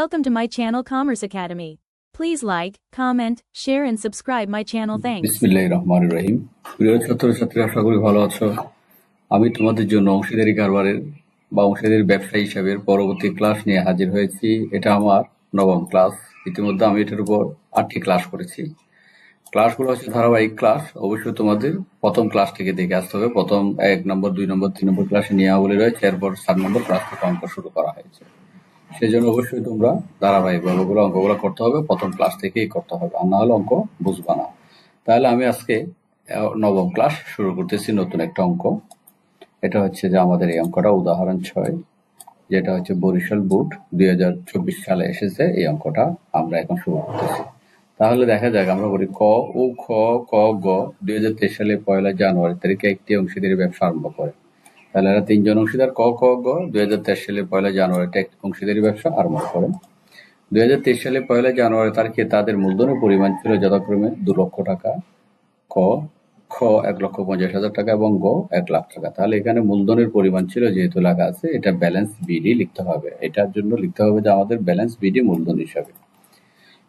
Welcome to my channel Commerce Academy. Please like, comment, share and subscribe my channel. Thanks. বিসমিল্লাহির রহমানির রহিম। প্রিয় ছাত্রছাত্রী আশা করি ভালো আছো। আমি তোমাদের জন্য অংশীদারি কারবারের বা অংশীদারি ব্যবসা হিসাবের পরবর্তী ক্লাস নিয়ে হাজির হয়েছি। এটা আমার নবম ক্লাস। ইতিমধ্যে আমি এটার উপর আটটি ক্লাস করেছি। ক্লাসগুলো হচ্ছে ধারাবাহিক ক্লাস। অবশ্যই তোমাদের প্রথম ক্লাস থেকে দেখে আসতে হবে। প্রথম এক নম্বর দুই নম্বর তিন নম্বর ক্লাসে নিয়মাবলী রয়েছে। এরপর সাত নম্বর ক্লাস থেকে অঙ্ক শুরু করা হয়েছে। সেই জন্য অবশ্যই তোমরা ধারাবাহিকভাবে ওগুলো অঙ্কগুলো করতে হবে। প্রথম ক্লাস থেকেই করতে হবে, আর না হলে অঙ্ক বুঝবা না। তাহলে আমি আজকে নবম ক্লাস শুরু করতেছি নতুন একটা অঙ্ক। এটা হচ্ছে যে আমাদের এই অঙ্কটা উদাহরণ ছয়, যেটা হচ্ছে বরিশাল বুট দুই হাজার চব্বিশ সালে এসেছে। এই অঙ্কটা আমরা এখন শুরু করতেছি। তাহলে দেখা যাক, আমরা বলি ক ও খ, ক, গ, দুই হাজার তেইশ সালে পয়লা জানুয়ারি তারিখে একটি অংশীদারি ব্যবসা আরম্ভ করে তাহলে এরা তিনজন অংশীদার, ক ক গ, দুই হাজার তেইশ সালে পয়লা জানুয়ারিতে একটি অংশীদারি ব্যবসা আরম্ভ করে দুই হাজার তেইশ সালে পয়লা জানুয়ারি তারিখে তাদের মূলধনের পরিমাণ ছিল যথাক্রমে দু লক্ষ টাকা, ক, খ, এক লক্ষ পঞ্চাশ হাজার টাকা এবং গ, এক লাখ টাকা। তাহলে এখানে মূলধনের পরিমাণ ছিল যেহেতু লেখা আছে, এটা ব্যালেন্স বিডি লিখতে হবে। এটার জন্য লিখতে হবে যে আমাদের ব্যালেন্স বিডি মূলধন হিসাবে।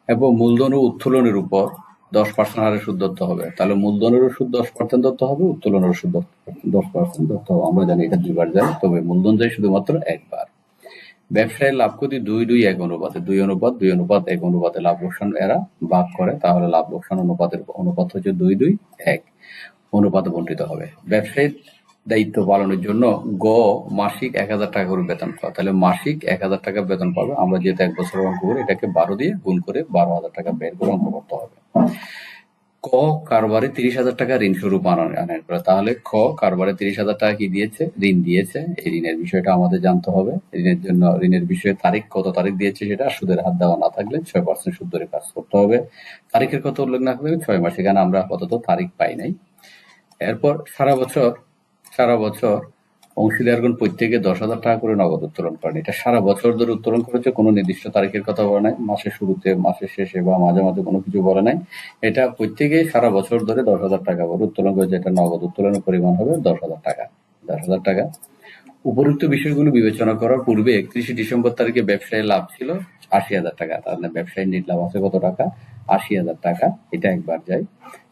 এবং মূলধন ও উত্তোলনের উপর দশ পার্সেন্ট হারে সুদ ধরতে হবে। তাহলে মূলধনেরও সুদ দশ পার্সেন্ট ধরতে হবে, উত্তোলনেরও সুদ দশ পার্সেন্ট ধরতে হবে। আমরা জানি এটা দুইবার যাই তবে মূলধন যায় শুধুমাত্র একবার। ব্যবসায়ের লাভ ক্ষতি দুই দুই এক অনুপাতে। দুই অনুপাত দুই অনুপাত এক অনুপাতে লাভ লোকসান এরা ভাগ করে। তাহলে লাভ লোকসান অনুপাতের অনুপাত হচ্ছে দুই দুই এক। অনুপাতে বন্টিত হবে। ব্যবসায়ীর দায়িত্ব পালনের জন্য গ মাসিক এক হাজার টাকা করে বেতন পাবে তাহলে মাসিক এক হাজার টাকা বেতন পাবে। আমরা যেহেতু এক বছর অঙ্ক করি, এটাকে বারো দিয়ে গুণ করে বারো হাজার টাকা বের করে অঙ্ক করতে হবে। ক কারবারে তিরিশ হাজার টাকা ঋণ স্বরূপ আনার তাহলে খ কারবারে তিরিশ হাজার টাকা কি দিয়েছে? ঋণ দিয়েছে। এই ঋণের বিষয়টা আমাদের জানতে হবে। ঋণের জন্য, ঋণের বিষয়ে তারিখ, কত তারিখ দিয়েছে সেটা সুদের হাত দেওয়া না থাকলে ছয় পার্সেন্ট সুদ ধরে কাজ করতে হবে। তারিখের কথা উল্লেখ না থাকলে ছয় মাস, এখানে আমরা আপাতত তারিখ পাই নাই। এরপর সারা বছর সারা বছর অংশীদারগণ প্রত্যেকে দশ হাজার টাকা করে নগদ উত্তোলন করেন। এটা সারা বছর ধরে উত্তোলন করেছে, কোনো নির্দিষ্ট তারিখের কথা বলে নাই। মাসের শুরুতে, মাসের শেষে বা মাঝে মাঝে কোনো কিছু বলে নাই। এটা প্রত্যেকে সারা বছর ধরে দশ হাজার টাকা করে উত্তোলন করেছে। এটা নগদ উত্তোলনের পরিমাণ হবে দশ হাজার টাকা, দশ হাজার টাকা। উপরোক্ত বিষয়গুলো বিবেচনা করার পূর্বে একত্রিশে ডিসেম্বর তারিখে ব্যবসায়ী লাভ ছিল আশি হাজার টাকা। তাহলে ব্যবসায়ী নিট লাভ আছে কত টাকা? আশি হাজার টাকা। এটা একবার যায়।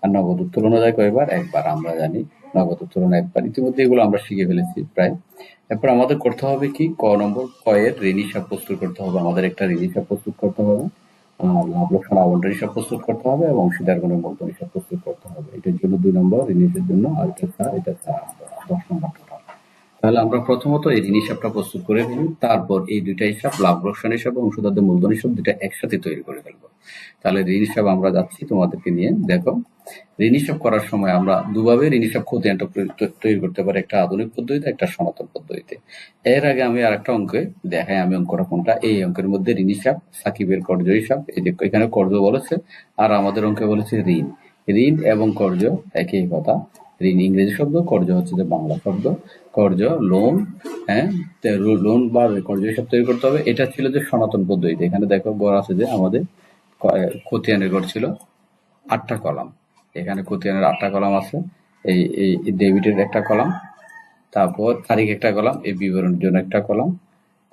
আর নগদ উত্তোলনও যায় কয়বার? একবার, আমরা জানি। নগদ উত্তোলন একবার ইতিমধ্যে এগুলো আমরা শিখে ফেলেছি প্রায়। এরপর আমাদের করতে হবে কি? ক নম্বর, ক এর ঋণ হিসাব প্রস্তুত করতে হবে। আমাদের একটা ঋণ হিসাব প্রস্তুত করতে হবে। লাভ লোকসান আবন্টন হিসাব প্রস্তুত করতে হবে এবং মূলধন হিসাব প্রস্তুত করতে হবে। এটার জন্য দুই নম্বর ঋণ হিসেবের জন্য আর এটা এটা দশ নম্বর তাহলে আমরা প্রথমত এই ঋণ হিসাবটা প্রস্তুত করে ফেলি তারপর এই দুইটা হিসাব লাভ লোকসান হিসাব এবং অংশীদারদের মূলধন হিসাব দুইটা একসাথে তৈরি করে ফেলব। তাহলে ঋণ হিসাব আমরা যাচ্ছি, তোমাদেরকে নিয়ে দেখো। ঋণ করার সময় আমরা দুভাবে ঋণ হিসাব খতিয়ানটা তৈ- তৈ- তৈরি করতে পারি, একটা আধুনিক পদ্ধতিতে, একটা সনাতন পদ্ধতিতে। এর আগে আমি আর একটা অঙ্কে দেখাই, আমি অঙ্কটা কোনটা? এই অঙ্কের মধ্যে ঋণ সাকিবের কর্জ হিসাব, এই যে এখানে কর্জ বলেছে, আর আমাদের অঙ্কে বলেছে ঋণ। ঋণ এবং কর্জ একই কথা। ঋণ ইংরেজি শব্দ কর্জ হচ্ছে যে বাংলা শব্দ। কর্জ লোন হ্যাঁ? লোন বা কর্জ হিসাব তৈরি করতে হবে। এটা ছিল যে সনাতন পদ্ধতিতে। এখানে দেখো গড় আছে যে আমাদের খতিয়ানের গড় ছিল আটটা কলাম। এখানে খতিয়ানের আটটা কলাম আছে। এই এই ডেবিটের একটা কলাম, তারপর তারিখ একটা কলাম, এই বিবরণের জন্য একটা কলাম,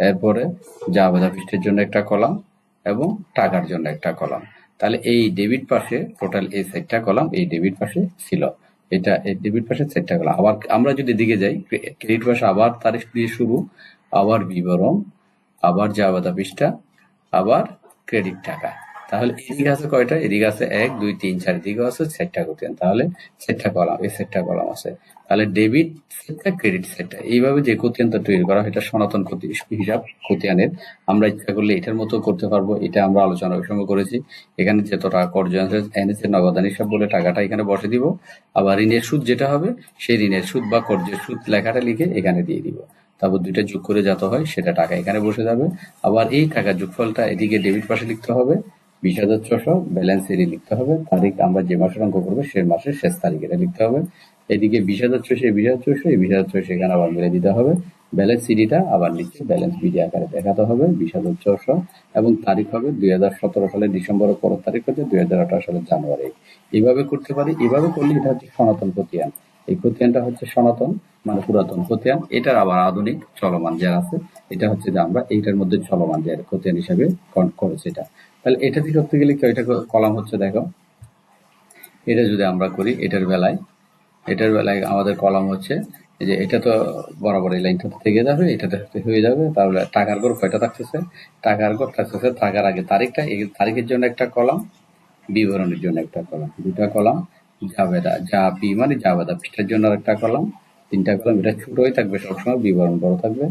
এরপরে জাবেদা পৃষ্ঠের জন্য একটা কলাম এবং টাকার জন্য একটা কলাম। তাহলে এই ডেবিট পাশে টোটাল এই সেটটা কলাম, এই ডেবিট পাশে ছিল। এটা, এই ডেবিট পাশে সেটটা কলাম। আবার আমরা যদি দিকে যাই, ক্রেডিট পাশে আবার তারিখ দিয়ে শুরু, আবার বিবরণ, আবার জাবেদা পৃষ্ঠা, আবার ক্রেডিট টাকা। তাহলে এদিকে আছে কয়টা? এদিকে আছে এক, দুই, তিন, চার এদিকে আছে সেটটা খতিয়ান তাহলে সেটটা কলাম, এই সেটটা কলাম আছে। তাহলে ডেবিট সেটটা ক্রেডিট সেটটা। এইভাবে যে খতিয়ানটা তৈরি করা এটা সনাতন হিসাব খতিয়ানের আমরা ইচ্ছা করলে এটার মতো করতে পারব, এটা আমরা আলোচনা সময় করেছি। এখানে যত টাকা কর্জ এনেছে নগদান হিসাব বলে টাকাটা এখানে বসে দিব। আবার ঋণের সুদ যেটা হবে, সেই ঋণের সুদ বা কর্জের সুদ লেখাটা লিখে এখানে দিয়ে দিব। তারপর দুইটা যোগ করে যত হয়, সেটা টাকা এখানে বসে যাবে। আবার এই টাকার যোগফলটা এদিকে ডেবিট পাশে লিখতে হবে। বিশ হাজার ছশো ব্যালেন্স এটি লিখতে হবে। তারিখ আমরা যে মাসের অঙ্ক করব, সে মাসের শেষ তারিখ এটা লিখতে হবে। এদিকে বিশ হাজার ছশো বিশ হাজার ছশো এই বিশ হাজার ছশো এখানে আবার মিলে দিতে হবে। ব্যালেন্স সিডিটা আবার নিচে ব্যালেন্স বিডি আকারে দেখাতে হবে, বিশ হাজার ছশো এবং তারিখ হবে দুই হাজার সতেরো সালের ডিসেম্বরের পরের তারিখ হচ্ছে দুই হাজার আঠারো সালের জানুয়ারি। এইভাবে করতে পারি, এভাবে করলে এটা হচ্ছে সনাতন প্রতিয়ান এই খতিয়ানটা হচ্ছে সনাতন মানে পুরাতন খতিয়ান। এটার আবার আধুনিক চলমান যার আছে, এটা হচ্ছে যে আমরা এইটার মধ্যে চলমান যার খতিয়ান হিসাবে কন- করেছি এটা। তাহলে এটা থেকে করতে গেলে কয়টা কলাম হচ্ছে দেখো। এটা যদি আমরা করি, এটার বেলায় এটার বেলায় আমাদের কলাম হচ্ছে যে এটা তো বরাবর এই লাইনটা থেকে যাবে, এটাতে হয়ে যাবে, তাহলে টাকার গড় কয়টা থাকতেছে? টাকার গড় থাকতেছে টাকার আগে তারিখটা, এই তারিখের জন্য একটা কলাম, বিবরণের জন্য একটা কলাম। দুটা কলাম, জাবেদা যা বি মানে জাবেদা পৃষ্ঠার জন্য একটা কলাম, তিনটা কলাম, এটা ছোটই থাকবে, সবসময় বিবরণ বড় থাকবে।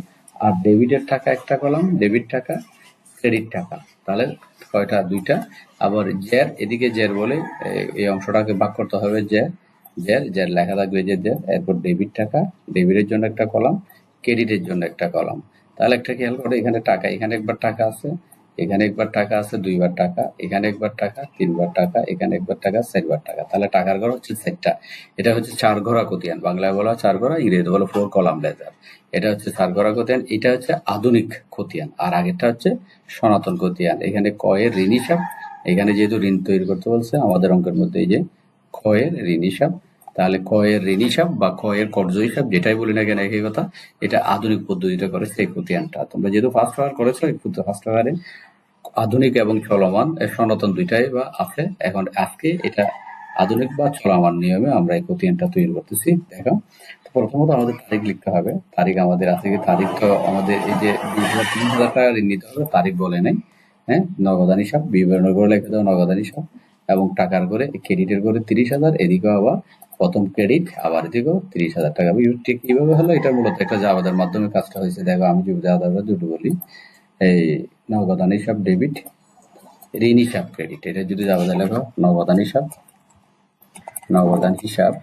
আর ডেবিটের টাকা একটা কলাম ডেবিট টাকা ক্রেডিট টাকা। তাহলে কয়টা? দুইটা। আবার জের, এদিকে জের বলে এই অংশটাকে ভাগ করতে হবে জের। জের জের লেখা থাকবে যে জের, এরপর ডেবিট টাকা। ডেবিটের জন্য একটা কলাম, ক্রেডিটের জন্য একটা কলাম। তাহলে একটা খেয়াল করে, এখানে টাকা, এখানে একবার টাকা আছে। এখানে একবার টাকা আছে, দুইবার টাকা, এখানে একবার টাকা, তিনবার টাকা, এখানে একবার টাকা, চারবার টাকা। তাহলে টাকার ঘর হচ্ছে সেটটা এটা হচ্ছে চার ঘোড়া কতিয়ান বাংলায় বলা চার ঘোড়া ইংরেজি বলো ফোর কলাম লেজার এটা হচ্ছে চার ঘোড়া কতিয়ান এটা হচ্ছে আধুনিক খতিয়ান। আর আগেরটা হচ্ছে সনাতন খতিয়ান। এখানে কয়ের ঋণ হিসাব এখানে যেহেতু ঋণ তৈরি করতে বলছে, আমাদের অঙ্কের মধ্যে এই যে ক্ষয়ের ঋণ হিসাব তাহলে ক্ষয়ের ঋণ হিসাব বা ক্ষয়ের কর্য হিসাব, যেটাই বলি না কেন, একই কথা, এটা আধুনিক পদ্ধতিতে করে সেই খতিয়ানটা তোমরা যেহেতু ফার্স্ট আওয়ার করেছ ফার্স্ট আওয়ারে আধুনিক এবং চলমান সনাতন দুইটাই বা আছে। এখন আজকে এটা আধুনিক বা চলমান নিয়মে আমরা এই খতিয়ানটা তৈরি করতেছি। দেখো প্রথমত আমাদের তারিখ লিখতে হবে। তারিখ আমাদের আছে কি? তারিখ তো আমাদের এই যে দুই হাজার তিন হাজার টাকা ঋণ নিতে হবে, তারিখ বলে নাই। হ্যাঁ? নগদান হিসাব, বিবরণ করে লিখে দাও, নগদান হিসাব। এবং টাকার করে ক্রেডিটের করে তিরিশ হাজার এদিকেও আবার প্রথম ক্রেডিট আবার এদিকেও তিরিশ হাজার টাকা। ঠিক কীভাবে হলো? এটা মূলত একটা জাবাদের মাধ্যমে কাজটা হয়েছে। দেখো, আমি যদি জাবাদার দুটো বলি। এই নগদান হিসাব ডেবিট ঋণ হিসাব ক্রেডিট এটা যদি জাবাদা লেখো নগদান হিসাব নগদান হিসাব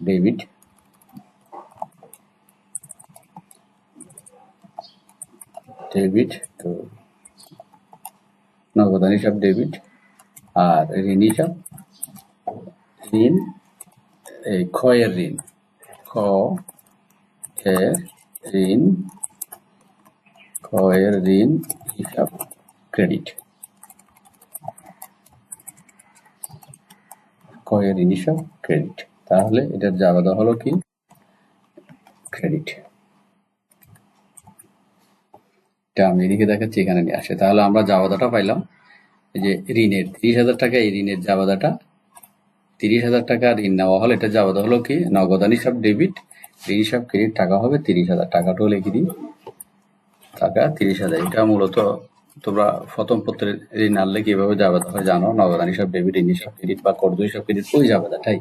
ডেবিট ডেবিট তো নগদান হিসাব ডেবিট আর ঋণ হিসাব ঋণ, এই ক্ষয়ের ঋণ, খ এর ঋণ, ক্ষয়ের ঋণ, হিসাব, ক্রেডিট। ক্ষয়ের ঋণ, হিসাব, ক্রেডিট। তাহলে এটার জাবাদা হলো কি? ক্রেডিট। এটা আমি এদিকে দেখাচ্ছি, এখানে নিয়ে আসে। তাহলে আমরা জাবাদাটা পাইলাম যে ঋণের তিরিশ হাজার টাকা, এই ঋণের জাবাদাটা তিরিশ হাজার টাকা। ঋণ নেওয়া হলো এটা জাবাদা হলো কি? নগদান হিসাব ডেবিট ঋণ হিসাব ক্রেডিট টাকা হবে তিরিশ হাজার। টাকাটাও লিখে দিই। টাকা তিরিশ হাজার। এটা মূলত তোমরা প্রথম পত্রের ঋণ আনলে কীভাবে জাবেদা হয় জানো? নগদান হিসাব ডেবিট ঋণ হিসাব ক্রেডিট বা কর্জ হিসাব ক্রেডিট ওই জাবেদাটাই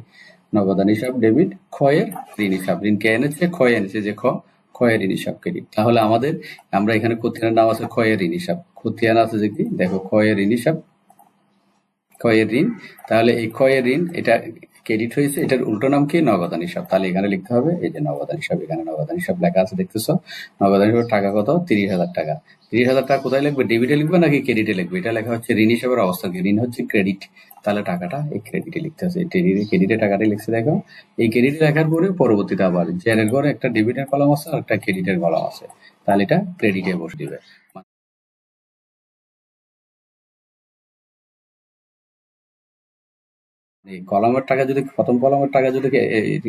নগদান হিসাব ডেবিট ক্ষয়ের ঋণ হিসাব ঋণ কে এনেছে? ক্ষয় এনেছে যে খ ক্ষয়ের ঋণ হিসাব ক্রেডিট তাহলে আমাদের, আমরা এখানে খতিয়ানের নাম আছে ক্ষয়ের ঋণ হিসাব খতিয়ান আছে যে কি? দেখো, ক্ষয়ের ঋণ হিসাব। ক্ষয়ের ঋণ। তাহলে এই ক্ষয়ের ঋণ, এটা ক্রেডিট হয়েছে, এটার উল্টো নাম কি? নগদান হিসাব। তাহলে এখানে লিখতে হবে, এই যে নগদান হিসাব, এখানে নগদান হিসাব লেখা আছে, দেখতেছো? নগদান হিসাবে টাকা কত? তিরিশ হাজার টাকা। তিরিশ হাজার টাকা কোথায় লিখবে? ডেবিটে লিখবে নাকি ক্রেডিটে লিখবে? এটা লেখা হচ্ছে ঋণ হিসাবের অবস্থা কি? ঋণ হচ্ছে ক্রেডিট তাহলে টাকাটা এই ক্রেডিটে লিখতে হবে। ক্রেডিটে টাকাটা লিখছে, দেখো। এই ক্রেডিটে লেখার পরে পরবর্তীতে আবার জেনের ঘরে একটা ডেবিটের কলম আছে আর একটা ক্রেডিটের কলম আছে। তাহলে এটা ক্রেডিটে বসে দিবে। কলমের টাকা যদি, প্রথম কলমের টাকা যদি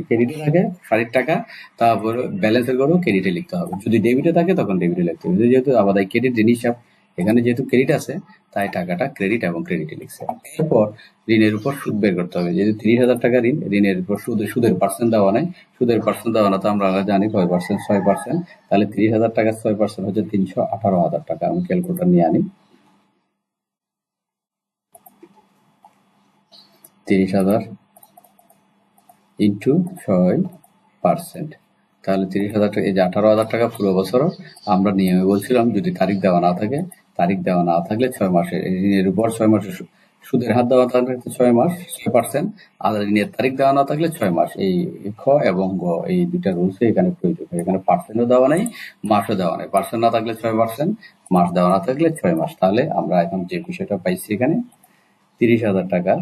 ক্রেডিটে থাকে, শাড়ির টাকা, তারপর ব্যালেন্সের ঘরেও ক্রেডিটে লিখতে হবে। যদি ডেবিটে থাকে, তখন ডেবিটে লিখতে হবে। যেহেতু আবার ক্রেডিট ঋণ হিসাব, এখানে যেহেতু ক্রেডিট আছে, তাই টাকাটা ক্রেডিট এবং ক্রেডিটে লিখছে। এরপর ঋণের উপর সুদ বের করতে হবে। যেহেতু তিরিশ হাজার টাকা ঋণ, ঋণের উপর সুদ সুদের পার্সেন্ট দেওয়া নাই। সুদের পার্সেন্ট দেওয়া না, তো আমরা জানি কয় পার্সেন্ট ছয় পার্সেন্ট তাহলে তিরিশ হাজার টাকা ছয় পার্সেন্ট হচ্ছে তিনশো আঠারো হাজার টাকা। আমি ক্যালকুলেটার নিয়ে আনি। তিরিশ হাজার ইন্টু ছয় পার্সেন্ট তাহলে তিরিশ হাজার টাকা এই যে আঠারো হাজার টাকা পুরো বছরও আমরা নিয়মে বলছিলাম, যদি তারিখ দেওয়া না থাকে, তারিখ দেওয়া না থাকলে ছয় মাসে ঋণের উপর ছয় মাসের সু- সুদের হাত দেওয়া থাকলে ছয় মাস, ছয় পার্সেন্ট আর ঋণের তারিখ দেওয়া না থাকলে ছয় মাস। এই খ এবং গ, এই দুইটা রুলস এখানে প্রয়োজন এখানে পার্সেন্টও দেওয়া নেই, মাসও দেওয়া নেই। পার্সেন্ট না থাকলে ছয় পার্সেন্ট মাস দেওয়া না থাকলে ছয় মাস। তাহলে আমরা এখন যে বিষয়টা পাইছি এখানে, তিরিশ হাজার টাকা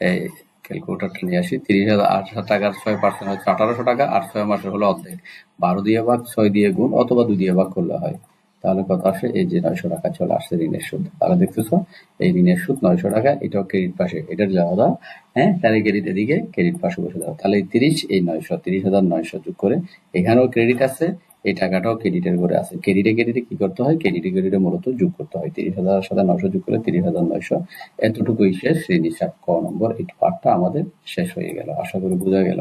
এই ক্যালকুলেটারটা নিয়ে আসি, তিরিশ হাজার আট হাজার টাকার ছয় পার্সেন্ট হচ্ছে আঠারোশো টাকা, আর ছয় মাসের হলো অর্ধেক। বারো দিয়ে ভাগ, ছয় দিয়ে গুণ, অথবা দুই দিয়ে ভাগ করলে হয়। তাহলে কত আসে, এই যে নয়শো টাকা চলে আসছে ঋণের সুদ। তাহলে দেখতেছো, এই ঋণের সুদ নয়শো টাকা, এটাও ক্রেডিট পাশে এটার যাওয়া দাও। হ্যাঁ তাহলে ক্রেডিট এদিকে ক্রেডিট পাশে বসে দাও। তাহলে এই তিরিশ, এই নয়শো, তিরিশ হাজার নয়শো যোগ করে এখানেও ক্রেডিট আছে এই টাকাটাও ক্রেডিটের করে আছে। ক্রেডিটে ক্রেডিটে কি করতে হয়? ক্রেডিটে ক্রেডিটে মূলত যোগ করতে হয়। তিরিশ হাজার সাথে নয়শো যোগ করে তিরিশ হাজার নয়শো। এতটুকুই শেষ ঋণ হিসাব ক নম্বর। এই পার্টটা আমাদের শেষ হয়ে গেল। আশা করি বোঝা গেল।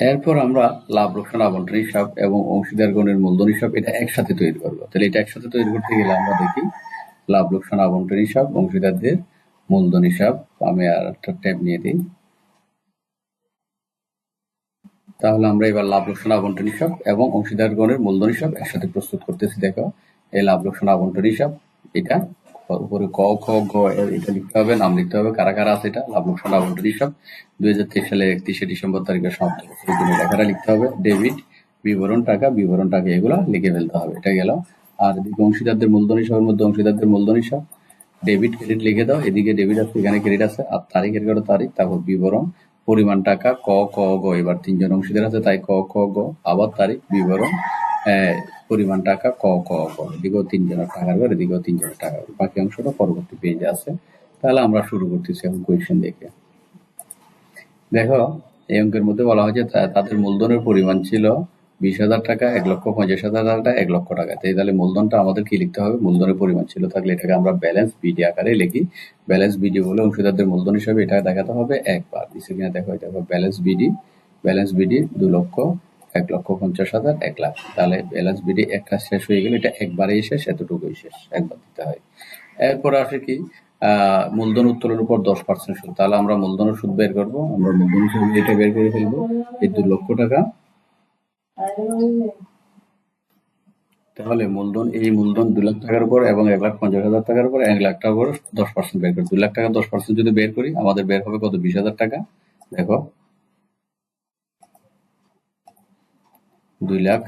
এরপর আমরা লাভ লোকসান আবন্টন হিসাব এবং অংশীদার গণের মূলধন হিসাব এটা একসাথে তৈরি করব। তাহলে এটা একসাথে তৈরি করতে গেলে আমরা দেখি লাভ লোকসান আবন্টন হিসাব, অংশীদারদের মূলধন হিসাব। আমি আর একটা ট্যাব নিয়ে দিই। তাহলে আমরা এবার লাভ, লোকসান, আবন্টন হিসাব এবং অংশীদার গণের মূলধন হিসাব একসাথে প্রস্তুত করতেছি, দেখো। এই লাভ, লোকসান, আবন্টন হিসাব, এটা উপরে ক, খ, গ এটা লিখতে হবে, নাম লিখতে হবে, কারা কারা আছে এটা? লাভ, লোকসান, আবন্টন হিসাব। দুই হাজার তেইশ সালের একত্রিশে ডিসেম্বর তারিখে সমাপ্ত লেখাটা লিখতে হবে। ডেবিট, বিবরণ, টাকা বিবরণ, টাকা, এগুলো লিখে ফেলতে হবে, এটা গেল। আর এদিকে অংশীদারদের মূলধন হিসাবের মধ্যে অংশীদারদের মূলধন হিসাব। ডেবিট, ক্রেডিট লিখে দাও, এদিকে ডেবিট আছে, এখানে ক্রেডিট আছে, আর তারিখের কত তারিখ, তারপর বিবরণ পরিমাণ টাকা, ক ক, গ, এবার তিনজন অংশীদার আছে, তাই ক ক, গ, আবার তারিখ, বিবরণ পরিমাণ টাকা, ক ক, গ, এদিকেও তিনজনের টাকার ঘর এদিকেও তিনজনের টাকা বাকি অংশটা পরবর্তী পেজে আছে। তাহলে আমরা শুরু করতেছি এখন কোয়েশন দেখে। দেখো, এই অঙ্কের মধ্যে বলা হয়েছে তাদের মূলধনের পরিমাণ ছিল বিশ হাজার টাকা, এক লক্ষ পঞ্চাশ হাজার টাকা, এক লক্ষ টাকা। তাই তাহলে মূলধনটা আমাদের কি লিখতে হবে? মূলধনের পরিমাণ ছিল থাকলে এটাকে আমরা ব্যালেন্স বিডি আকারে লিখি। ব্যালেন্স বিডি বলে অংশীদারদের মূলধন হিসাবে এটা দেখাতে হবে একবার। দিচ্ছে কিনা দেখো, এটা ব্যালেন্স বিডি ব্যালেন্স বিডি দু লক্ষ, এক লক্ষ পঞ্চাশ হাজার, এক লাখ। তাহলে ব্যালেন্স বিডি একটা শেষ হয়ে গেলে এটা একবারেই শেষ, এতটুকুই শেষ, একবার দিতে হয়। এরপর আসে কি? মূলধন উত্তোলনের উপর দশ পার্সেন্ট সুদ। তাহলে আমরা মূলধনের সুদ বের করব। আমরা মূলধন এটা বের করে ফেলব। এই দু লক্ষ টাকা তাহলে মূলধন, এই মূলধন দু লাখ টাকার উপর এবং এক লাখ পঞ্চাশ হাজার টাকার উপর এক লাখ টাকার উপর দশ পার্সেন্ট বের করি। লাখ টাকা দশ পার্সেন্ট যদি বের করি, আমাদের বের হবে কত? বিশ হাজার টাকা। দেখো। দুই লাখ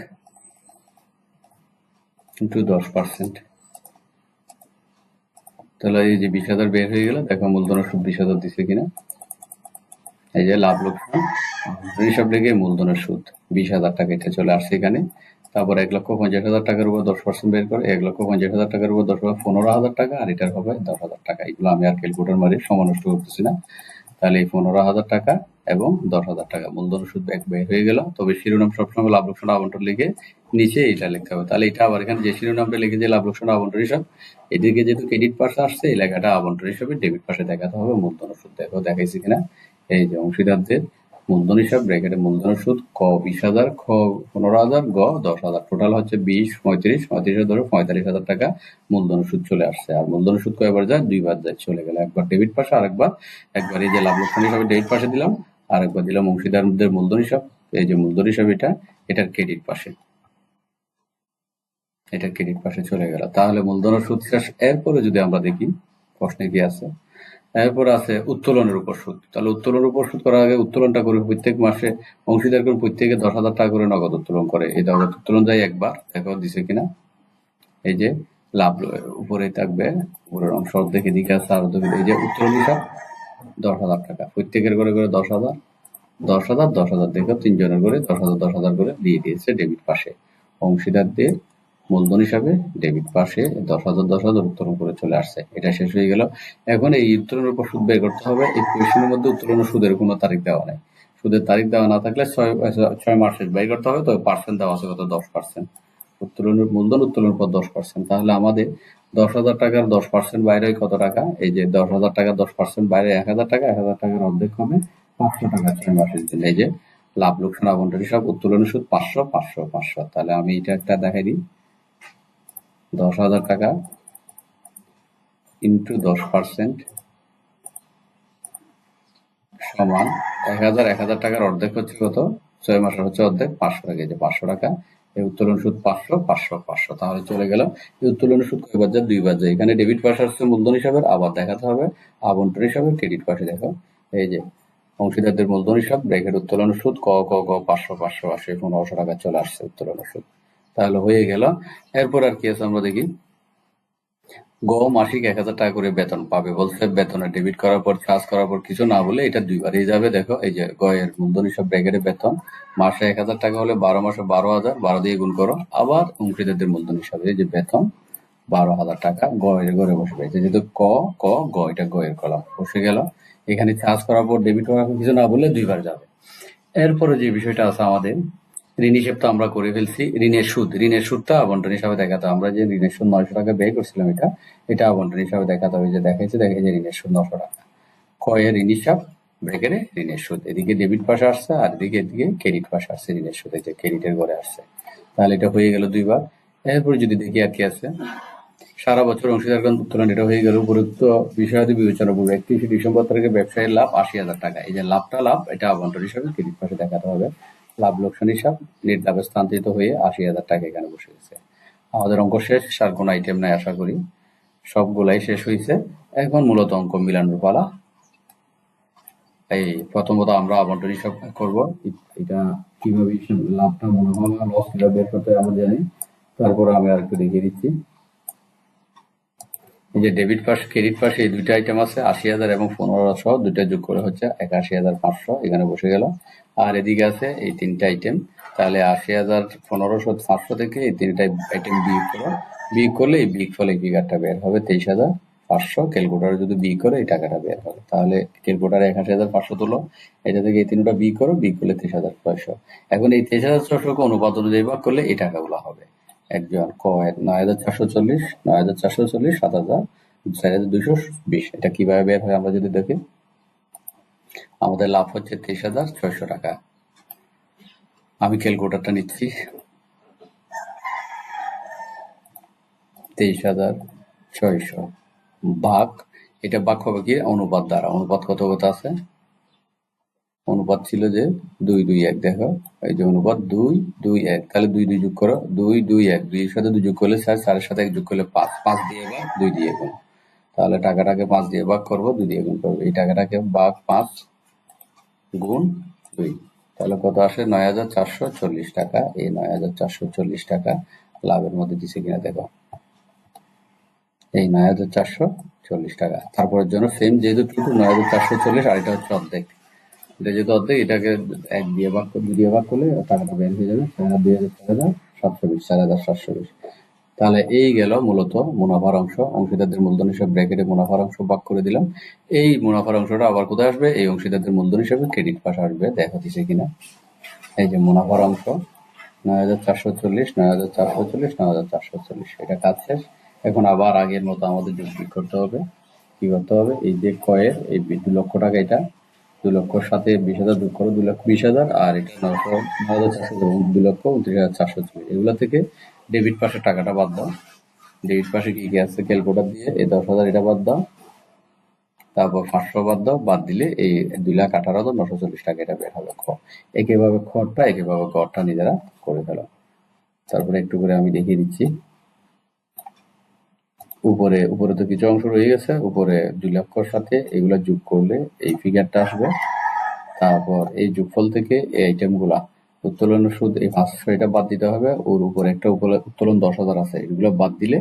ইন্টু দশ পার্সেন্ট তাহলে এই যে বিশ হাজার বের হয়ে গেল, দেখো মূলধনের সুদ বিশ হাজার দিছে কিনা। এই যে লাভ লোকসান হিসাব লেগে মূলধনের সুদ। বিশ হাজার টাকা এটা চলে আসছে এখানে। তারপর এক লক্ষ পঞ্চাশ হাজার টাকার উপর দশ পার্সেন্ট বের করে, এক লক্ষ পঞ্চাশ হাজার টাকার উপর দশ পনেরো হাজার টাকা, আর এটার হবে দশ হাজার টাকা। এগুলো আমি আর ক্যালকুলেটর মারি, সময় নষ্ট করতেছি না। তাহলে এই পনেরো হাজার টাকা এবং দশ হাজার টাকা মূলধন সুদ এক বের হয়ে গেল। তবে শিরোনাম সবসময় লাভ লোকসান আবন্টন লিখে নিচে এটা লিখতে হবে। তাহলে এটা আবার এখানে যে শিরোনামটা লিখে যে লাভ লোকসান আবন্টন হিসাব, এদিকে যেহেতু ক্রেডিট পাশে আসছে, এই লেখাটা আবন্টন হিসাবে ডেবিট পাশে দেখাতে হবে, মূলধন সুদ দেখো দেখাইছি কিনা। এই যে অংশীদারদের মূলধন হিসাব ব্র্যাকেটে মূলধন সুদ, ক, বিশ হাজার, খ, পনেরো হাজার, গ, দশ হাজার। টোটাল হচ্ছে বিশ, পঁয়ত্রিশ পঁয়ত্রিশ ধরো পঁয়তাল্লিশ হাজার টাকা মূলধন সুদ চলে আসছে। আর মূলধন সুদ কয়বার যায়? দুইবার যায়, চলে গেল। একবার ডেবিট পাশে, আরেকবার। একবার এই যে লাভ লোকসান হিসাবে ডেবিট পাশে দিলাম, আরেকবার দিলাম অংশীদারদের মূলধন হিসাব। এই যে মূলধন হিসাব, এটা, এটার ক্রেডিট পাশে। এটা ক্রেডিট পাশে চলে গেল। তাহলে মূলধন সুদ শেষ। এরপরে যদি আমরা দেখি, প্রশ্নে কি আছে? এরপর আছে উত্তোলনের উপর সুদ তাহলে উত্তোলনের উপর সুদ করার আগে উত্তোলনটা করে প্রত্যেক মাসে। অংশীদার করে প্রত্যেকে দশ হাজার টাকা করে নগদ উত্তোলন করে। এই নগদ উত্তোলন যায় একবার, দেখো দিছে কিনা। এই যে লাভ উপরে থাকবে, উপরের অংশ অর্ধেক, এদিকে আছে আর এই যে উত্তোলন হিসাব, দশ হাজার টাকা। প্রত্যেকের করে করে দশ হাজার। দশ হাজার দশ হাজার দেখো, তিনজনের করে দশ হাজার দশ হাজার করে দিয়ে দিয়েছে ডেবিট পাশে। অংশীদারদের মূলধন হিসাবে ডেবিট পাশে দশ হাজার দশ হাজার উত্তোলন করে চলে আসছে। এটা শেষ হয়ে গেল। এখন এই উত্তোলনের উপর সুদ ব্যয় করতে হবে। এই কোয়েশনের মধ্যে উত্তোলনের সুদের কোনো তারিখ দেওয়া নেই। সুদের তারিখ দেওয়া না থাকলে ছয় ছয় মাস ব্যয় করতে হবে তবে পার্সেন্ট দেওয়া আছে কত? দশ পার্সেন্ট। উত্তোলনের মূলধন উত্তোলনের পর দশ পার্সেন্ট। তাহলে আমাদের দশ হাজার টাকার দশ পার্সেন্ট বাইরে কত টাকা? এই যে দশ হাজার টাকা দশ পার্সেন্ট বাইরে এক হাজার টাকা, এক হাজার টাকার অর্ধেক হবে পাঁচশো টাকা ছয় মাসের জন্য। এই যে লাভ, লোকসান আবন্টন হিসাব উত্তোলনের সুদ পাঁচশো পাঁচশো পাঁচশো। তাহলে আমি এটা একটা দেখাই দিই। দশ হাজার টাকা ইন্টু দশ পার্সেন্ট সমান এক হাজার এক হাজার টাকার অর্ধেক হচ্ছে কত? ছয় মাসের হচ্ছে অর্ধেক, পাঁচশো টাকা। যে পাঁচশো টাকা, এই উত্তোলন সুদ পাঁচশো পাঁচশো পাঁচশো। তাহলে চলে গেল, এই উত্তোলন সুদ কয়বার যায় দুইবার যায় এখানে ডেবিট পাশে আসছে মূলধন হিসাবে আবার দেখাতে হবে আবন্টন হিসাবে ক্রেডিট পাশে দেখো। এই যে অংশীদারদের মূলধন হিসাব, ব্র্যাকেট উত্তোলন সুদ, ক ক গ পাঁচশো পাঁচশো আসে পনেরোশো টাকা চলে আসছে উত্তোলন সুদ। তাহলে হয়ে গেল। এরপর আর কি আছে আমরা দেখি। গ মাসিক এক হাজার টাকা করে বেতন পাবে বলছে। বেতনে ডেবিট করার পর চার্জ করার পর কিছু না বলে এটা দুইবারই যাবে। দেখো, এই যে গয়ের মূলধনী সব ব্র্যাকেটের বেতন। মাসে এক হাজার টাকা হলে বারো মাসে বারো হাজার, বারো দিয়ে গুণ করো। আবার অংশীদারদের মূলধন হিসাবে যে বেতন, বারো হাজার টাকা গয়ের ঘরে বসে পেয়েছে। যেহেতু ক ক, গ, এটা গয়ের কলাম বসে গেল। এখানে চার্জ করার পর ডেবিট করার পর কিছু না বললে দুইবার যাবে। এরপরে যে বিষয়টা আছে আমাদের ঋণ হিসেব তো আমরা করে ফেলছি। ঋণের সুদ, ঋণের সুদটা আবন্টন হিসাবে দেখাতে আমরা যে ঋণের সুদ নয়শো টাকা ব্যয় করছিলাম এটা এটা আবন্টন হিসাবে দেখাতে হবে। যে দেখাইছে দেখে যে ঋণের সুদ নশো টাকা। কয়ের ঋণ হিসাব ব্রেকেরে ঋণের সুদ। এদিকে ডেবিট পাশে আসছে আর এদিকে এদিকে ক্রেডিট পাশে আসছে ঋণের সুদ। যে ক্রেডিটের ঘরে আসছে। তাহলে এটা হয়ে গেল দুইবার। এরপরে যদি দেখি আর কি আছে। সারা বছর অংশীদারগণ উত্তোলন, এটা হয়ে গেল উপরোক্ত বিষয়াদি বিবেচনা করবে একত্রিশে ডিসেম্বর তারিখে ব্যবসায়ীর লাভ আশি হাজার টাকা। এই যে লাভটা লাভ, এটা আবন্টন হিসাবে ক্রেডিট পাশে দেখাতে হবে। লাভ লোকসান হিসাব লাভে স্থানান্তরিত হয়ে আশি হাজার টাকা এখানে বসে গেছে আমাদের অঙ্ক শেষ আর কোনো আইটেম নাই আশা করি। সবগুলাই শেষ হয়েছে এখন মূলত অঙ্ক মিলানোর পালা। এই প্রথমত আমরা আবন্টন হিসাব করব। এটা কীভাবে লাভটা, মনে হয় লস কীভাবে বের করতে আমরা জানি। তারপর আমি আর একটু দেখিয়ে দিচ্ছি। যে ডেবিট পাস ক্রেডিট পাস এই দুইটা আইটেম আছে, আশি হাজার এবং পনেরোশো দুইটা যোগ করে হচ্ছে একাশি হাজার পাঁচশো, এখানে বসে গেল। আর এদিকে আছে এই তিনটা আইটেম তাহলে আশি হাজার পনেরোশো পাঁচশো থেকে এই তিনটা আইটেম বিয়োগ করো। বিয়োগ করলে এই বিয়োগ ফলে ফিগারটা বের হবে? তেইশ হাজার পাঁচশো ক্যালকুলেটারে যদি বিয়োগ করে, এই টাকাটা বের হবে। তাহলে ক্যালকুলেটারে একাশি হাজার পাঁচশো তোলো। এটা থেকে এই তিনটা বিয়োগ করো, বিয়োগ করলে তেইশ হাজার ছয়শো। এখন এই তেইশ হাজার ছয়শোকে অনুপাত অনুযায়ী ভাগ করলে এই টাকাগুলো হবে। একজন ক এক নয় হাজার চারশো চল্লিশ, নয় হাজার চারশো চল্লিশ, সাত হাজার চার হাজার দুইশো বিশ। এটা কীভাবে বের হয় আমরা যদি দেখি? আমাদের লাভ হচ্ছে তেইশ হাজার ছয়শো টাকা। আমি ক্যালকুলেটারটা নিচ্ছি। তেইশ হাজার ছয়শো। ভাগ এটা ভাগ হবে কি? অনুপাত দ্বারা। অনুপাত কত কত আছে? অনুপাত ছিল যে দুই দুই এক, দেখো। এই যে অনুপাত দুই দুই এক, তাহলে দুই দুই যোগ করো। দুই দুই এক, দুইয়ের সাথে দুই যোগ করলে চার চারের সাথে এক যোগ করলে পাঁচ পাঁচ দিয়ে ভাগ, দুই দিয়ে গুণ। তাহলে টাকাটাকে পাঁচ দিয়ে ভাগ করব, দুই দিয়ে গুণ করব। এই টাকাটাকে ভাগ পাঁচ গুণ দুই। তাহলে কত আসে? নয় হাজার চারশো চল্লিশ টাকা। এই নয় হাজার চারশো চল্লিশ টাকা লাভের মধ্যে দিছে কিনা দেখো। এই নয় হাজার চারশো চল্লিশ টাকা। তারপরের জন্য সেম যেহেতু নয় হাজার চারশো চল্লিশ, আর এটা হচ্ছে অর্ধেক। এটা যেহেতু অর্ধেক এটাকে এক দিয়ে ভাগ করে দিয়ে ভাগ করলে টাকাটা বের হয়ে যাবে হাজার দুই হাজার চার হাজার সাতশো বিশ, চার হাজার সাতশো বিশ। তাহলে এই গেল মূলত মুনাফার অংশ, অংশীদারদের মূলধন হিসাবে ব্র্যাকেটে মুনাফার অংশ ভাগ করে দিলাম। এই মুনাফার অংশটা আবার কোথায় আসবে? এই অংশীদারদের মূলধন হিসাবে ক্রেডিট পাশে আসবে দেখা দিছে কিনা। এই যে মুনাফার অংশ, নয় হাজার চারশো চল্লিশ, নয় হাজার চারশো চল্লিশ, নয় হাজার চারশো চল্লিশ। এটা কাজ শেষ। এখন আবার আগের মতো আমাদের যোগ করতে হবে। কি করতে হবে? এই যে কয়ের, এই দু লক্ষ টাকা এটা দু লক্ষ সাথে বিশ হাজার যোগ করো দু লক্ষ বিশ হাজার, আর এটা নশো হাজার চারশো লক্ষ উনত্রিশ হাজার চারশো চল্লিশ এগুলো থেকে ডেবিট পাশে টাকাটা বাদ দাও। ডেবিট পাশে কি কি আছে? ক্যালকুলেটার দিয়ে এই দশ হাজার এটা বাদ দাও। তারপর পাঁচশো বাদ দাও। বাদ দিলে এই দুই লাখ আঠারো হাজার নশো চল্লিশ টাকা এটা বের হবে। খ। একেভাবে খরটা, একেভাবে গড়টা নিজেরা করে ফেলো। তারপরে একটু করে আমি দেখিয়ে দিচ্ছি। উপরে উপরে তো কিছু অংশ রয়ে গেছে, উপরে দুই লক্ষর সাথে এগুলা যোগ করলে এই ফিগারটা আসবে। তারপর এই যোগফল থেকে এই আইটেমগুলা উত্তোলনের সুদ, এই পাঁচশো এটা বাদ দিতে হবে, ওর উপরে একটা উত্তোলন দশ হাজার আছে, এগুলো বাদ দিলে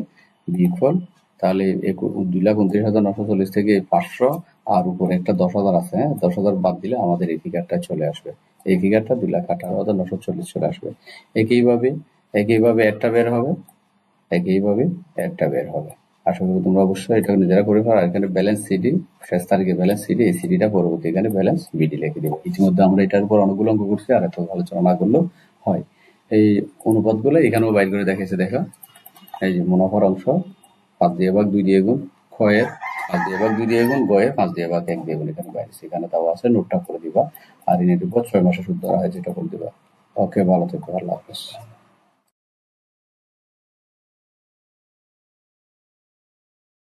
বিয়োগফল তাহলে দুই লাখ উনত্রিশ হাজার নশো চল্লিশ থেকে পাঁচশো, আর উপরে একটা দশ হাজার আছে হ্যাঁ? দশ হাজার বাদ দিলে আমাদের এই ফিগারটা চলে আসবে। এই ফিগারটা দুই লাখ আঠারো হাজার নশো চল্লিশ চলে আসবে। একইভাবে একইভাবে একটা বের হবে, একইভাবে একটা বের হবে। আশা করি তোমরা অবশ্যই এটা নিজেরা করে ফেলো। এখানে ব্যালেন্স সিডি শেষ তারিখে ব্যালেন্স সিডি এই সিডিটা পরবর্তী এখানে ব্যালেন্স বিডি লিখে দেবো। ইতিমধ্যে আমরা এটার উপর অনেকগুলো অঙ্ক করছি আর এত আলোচনা না করলেও হয়। এই অনুপাতগুলো এখানেও বাইর করে দেখেছে দেখো। এই যে মুনাফার অংশ, পাঁচ দিয়ে ভাগ দুই দিয়ে গুণ, ক্ষয়ের পাঁচ দিয়ে ভাগ দুই দিয়ে গুণ, গয়ের পাঁচ দিয়ে ভাগ এক দিয়ে গুণ এখানে বাইরে সেখানে তাও আছে নোটটা করে দিবা। আর ইনের উপর ছয় মাসে সুদ ধরা হয় যেটা করে দিবা। ওকে, ভালো থেকো, আল্লাহ হাফেজ।